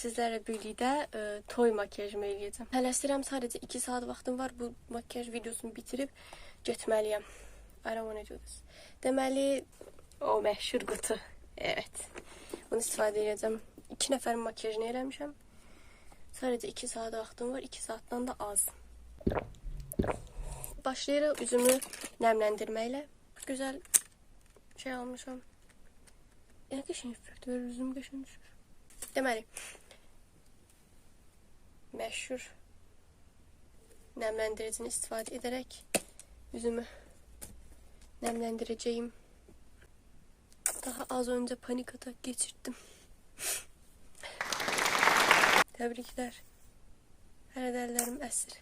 sizlərlə birlikdə ə, toy makiyajımı eləyəcəm. Tələsirəm, sadəcə 2 saat vaxtım var. Bu makiyaj videosunu bitirib getməliyəm. I don't want to do this. Deməli, o məşhur qutu. Evet. Bunu istifadə edəcəm. 2 nəfərin makiyajını eləmişəm. Sadəcə 2 saat vaxtım var. 2 saatdan da az. Başlayırıq üzümü nəmləndirməklə. Gözəl şey almışam. Yəni qəşəng effekt verir, üzüm qəşəng düşür. Deməli, məşhur nəmləndiricini istifadə edərək üzümü nemlendireceğim. Daha az önce panik atak geçirdim. Tebrikler. Her ederlerim esir.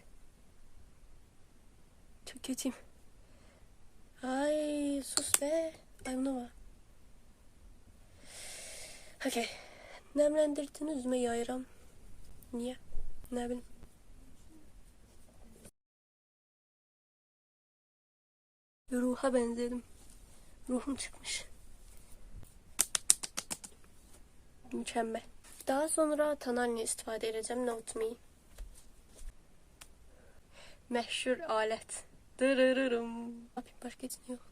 Çok kötüyüm. Ay sus be. Ay buna bak. Okey. Nemlendirdin üzüme yayıram. Niye? Ne bileyim. Ruha benzedim. Ruhum çıkmış. Mükemmel. Daha sonra Tanalini istifadə edəcəm. Note me. Məşhur alət. Dırırırım. Ne yapayım başka heç nə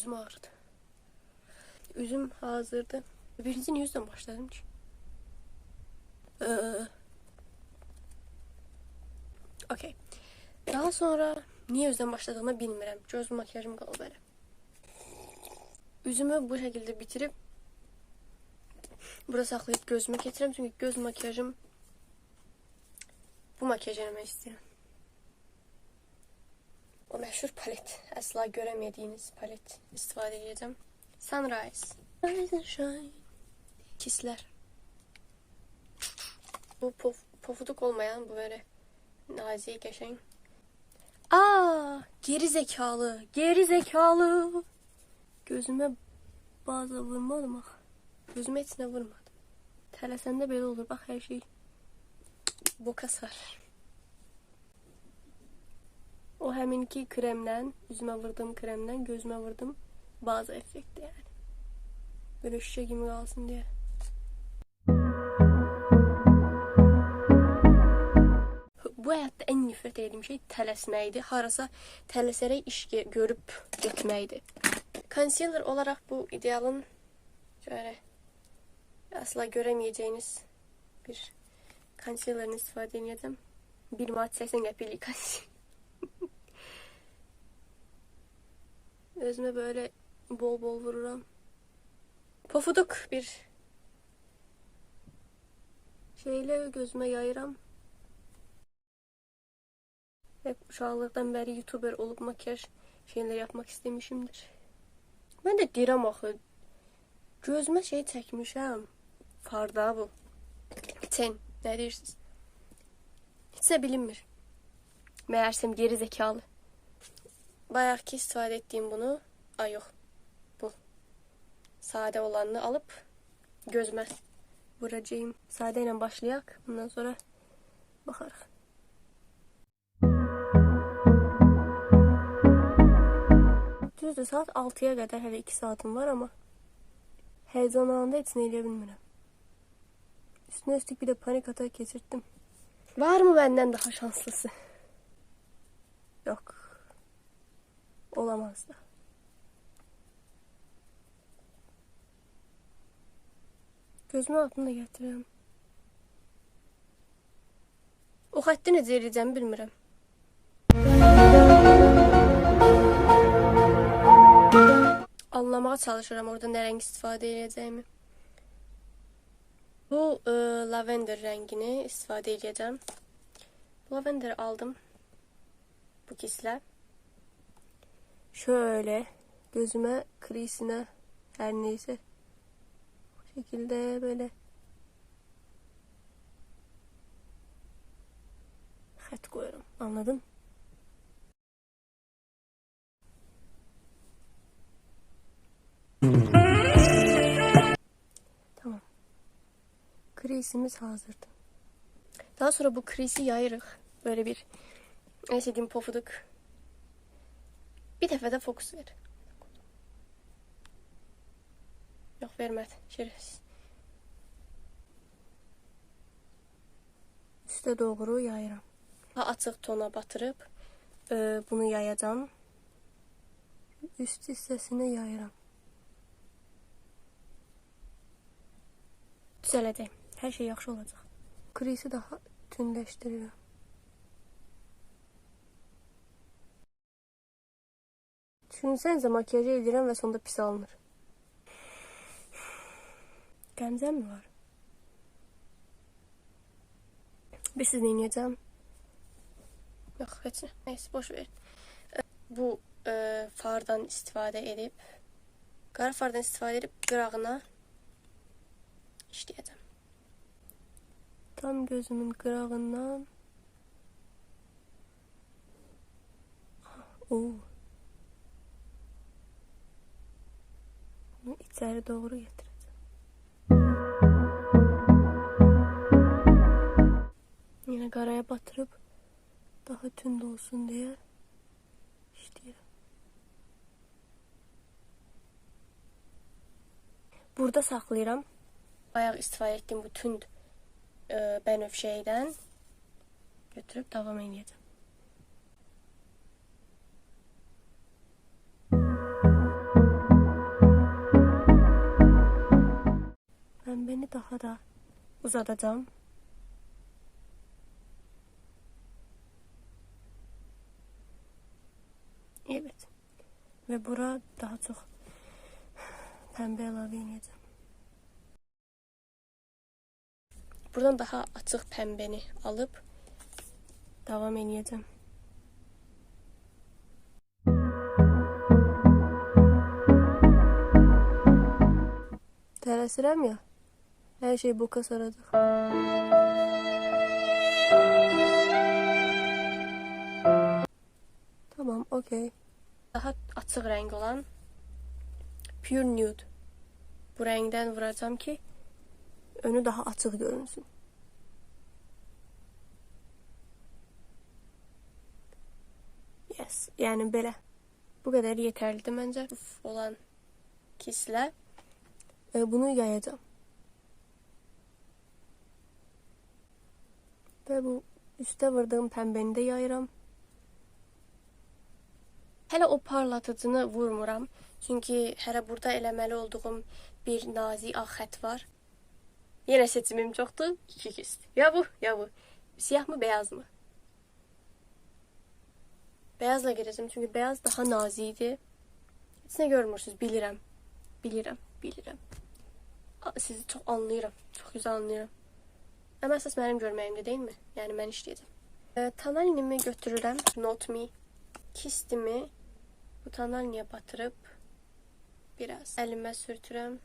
Ay üzüm ağrıdı. Üzüm hazırdı. Birinci yüzden başladım ki? Ee, Okey. Daha sonra niye yüzden başladığımı bilmirəm. Göz makyajım qalıb belə. Üzümü bu şekilde bitirip burada saklayıp gözüme getirəm. Çünkü göz makyajım bu makyaj eləmək istəyirəm. O məşhur palet. Əsla görəmədiyiniz palet istifadə edəcəm. Sunrise. Rise and shine. Kislər. Bu pof, pofuduk olmayan bu böyle nazik qəşəng. Aa, geri zekalı, geri zekalı. Gözüme bazı vurmadım ah. Gözüme nə vurmadım. Tələsəndə belə olur. Bax hər şey boka sarar. O həminki kremdən, üzümə vurdum kremdən, gözümə vurdum bazı effekti yani. Böyle şişe gibi kalsın diye. Bu həyatda ən nifrət etdiyim şey tələsməkdir. Harasa tələsərək iş görüb getməkdir. Concealer olarak bu idealın şöyle asla göremeyeceğiniz bir concealer'ını istifadə edəcəm. Bir manat 80 qəpiklik concealer. Özüme böyle bol bol vururam. Pofuduk bir şeyle gözüme yayıram. Hep uşaqlıqdan bəri YouTuber olup makyaj şeyler yapmak istemişimdir. Ben de deyirəm axı. Gözümə şey çəkmişəm. Farda bu. Ten. Ne deyirsiniz? Heç nə bilinmir. Meğersem geri zekalı. Bayaqki istifadə etdiyim bunu, ay yox, bu sade olanını alıp gözüme vuracağım. Sade ile başlayak. Bundan sonra bakarız. Düzdür saat 6'ya kadar hele 2 saatim var ama heyecan anında heç nə eləyə bilmirəm. Üstüne üstlük bir de panik atak geçirttim. Var mı benden daha şanslısı? Yok. Olamaz da. Gözümün altını da gətirirəm. O xətti necə eləyəcəm bilmirəm. Anlamağa çalışıram orada nə rəng istifadə edəcəyimi. Bu e, lavender rəngini istifadə edəcəm. Lavender aldım. Bu kislə şöyle gözüme krisine her neyse bu şekilde böyle hat koyarım. Anladın? tamam. Krisimiz hazırdı. Daha sonra bu krisi yayırık. Böyle bir en sevdiğim pofuduk bir dəfə də fokus ver. Yox, vermədi. Şerefsiz. Üstə doğru yayıram. Ha, açıq tona batırıb e, bunu yayacağım. Üst hissəsinə yayıram. Düzələcək. Hər şey yaxşı olacaq. Krisi daha tündləşdirirəm. Düşünsənize makyajı edirəm və sonunda pis alınır. Qəmzəm mi var? Bir siz neyəcəm? Yox, heç nə. Neyse, boş ver. E, Bu e, fardan istifadə edib, qara fardan istifadə edib qırağına işləyəcəm. Tam gözümün qırağından Oo. Bunu içeri doğru getireceğim. Yine karaya batırıp daha tünd olsun diye işleyelim. Burada saklayıram. Bayağı istifadə ettiğim bu tünd e, bənövşəydən götürüb davam edəcəm. Daha da uzatacağım. Evet. Ve bura daha çok pembe ilave edeceğim. Buradan daha açıq pəmbəni alıb davam edəcəm. Tələsirəm ya. Hər şey boka saracaq. Tamam, okey. Daha açıq rəng olan Pure Nude. Bu rəngdən vuracağam ki, önü daha açıq görünsün. Yes, yəni belə. Bu qədər yetərlidir məncə. Uf, olan kislə e, bunu yayacağım. Ve bu üste vırdığım pembeni de yayıram. Hələ o parlatıcını vurmuram. Çünki hələ burada eləməli olduğum bir nazik ağ var. Yenə seçimim çoxdur. İki kist. Ya bu, ya bu. Siyah mı, beyaz mı? Beyazla gireceğim çünkü beyaz daha nazikdir. Heç nə görmürsünüz, bilirəm. Bilirəm, bilirəm. Sizi çox anlayıram. Çox güzel anlayıram. Ama əsas mənim görməyimdə deyilmi? Yəni mən işləyəcəm. E, Tanalinimi götürürəm. Not me. Kistimi bu tanaliniyə batırıb biraz əlimə sürtürəm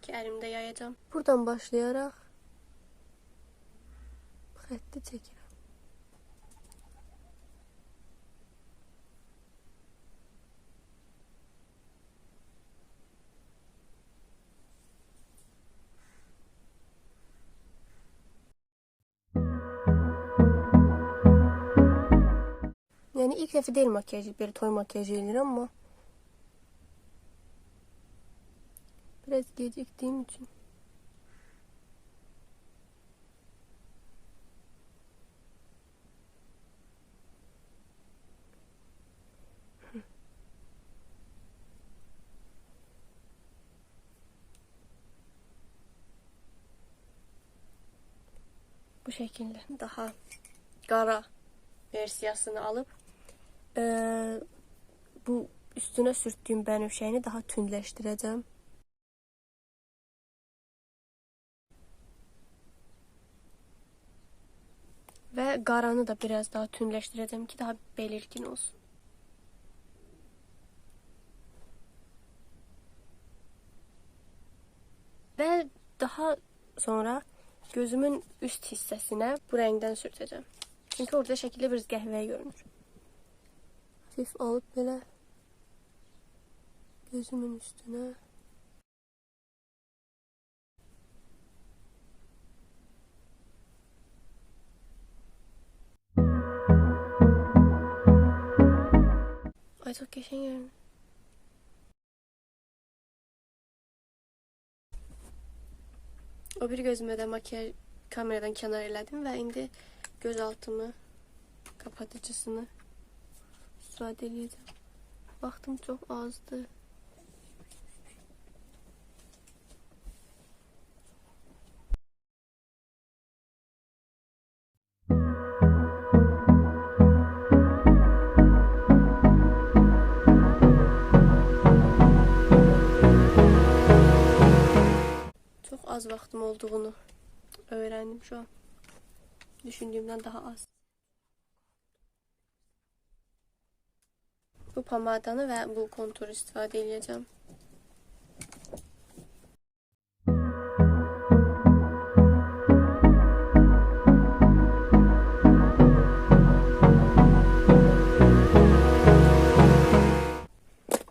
ki, əlimdə yayacağam. Buradan başlayaraq xətti çəkirəm. Yani ilk defa değil makyaj, bir toy makyajı edirəm ama biraz geciktiğim için. Bu şekilde. Daha qara versiyasını alıp eee, bu üstüne sürttüğüm bənövşəyini daha tündləşdirəcəm. Və qaranı da biraz daha tündləşdirəcəm ki, daha belirgin olsun. Və daha sonra gözümün üst hissəsinə bu rəngdən sürtəcəm. Çünki orada şəkildə bir qəhvəyi görünür hafif alıp böyle gözümün üstüne Ay çok geçen yerim. O bir gözüme de makyaj kameradan kenar elədim və indi göz altımı kapatıcısını istifadə edəcəm. Vaxtım çox azdı. Çok az vaxtım olduğunu öğrendim şu an. Düşündüğümden daha az. Bu pamadanı ve bu konturu istifade edeceğim.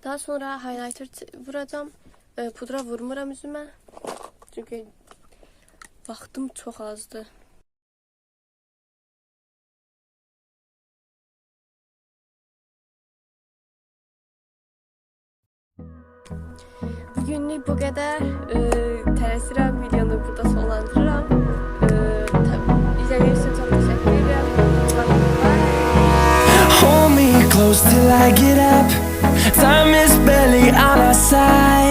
Daha sonra highlighter vuracağım. E, pudra vurmuram üzümə. Çünkü vaxtım çox azdı. Bugünlük bu kadar. Ee, Teresirem videonu burada sonlandırıram. Ee, tabii close till I get up Time is barely on our side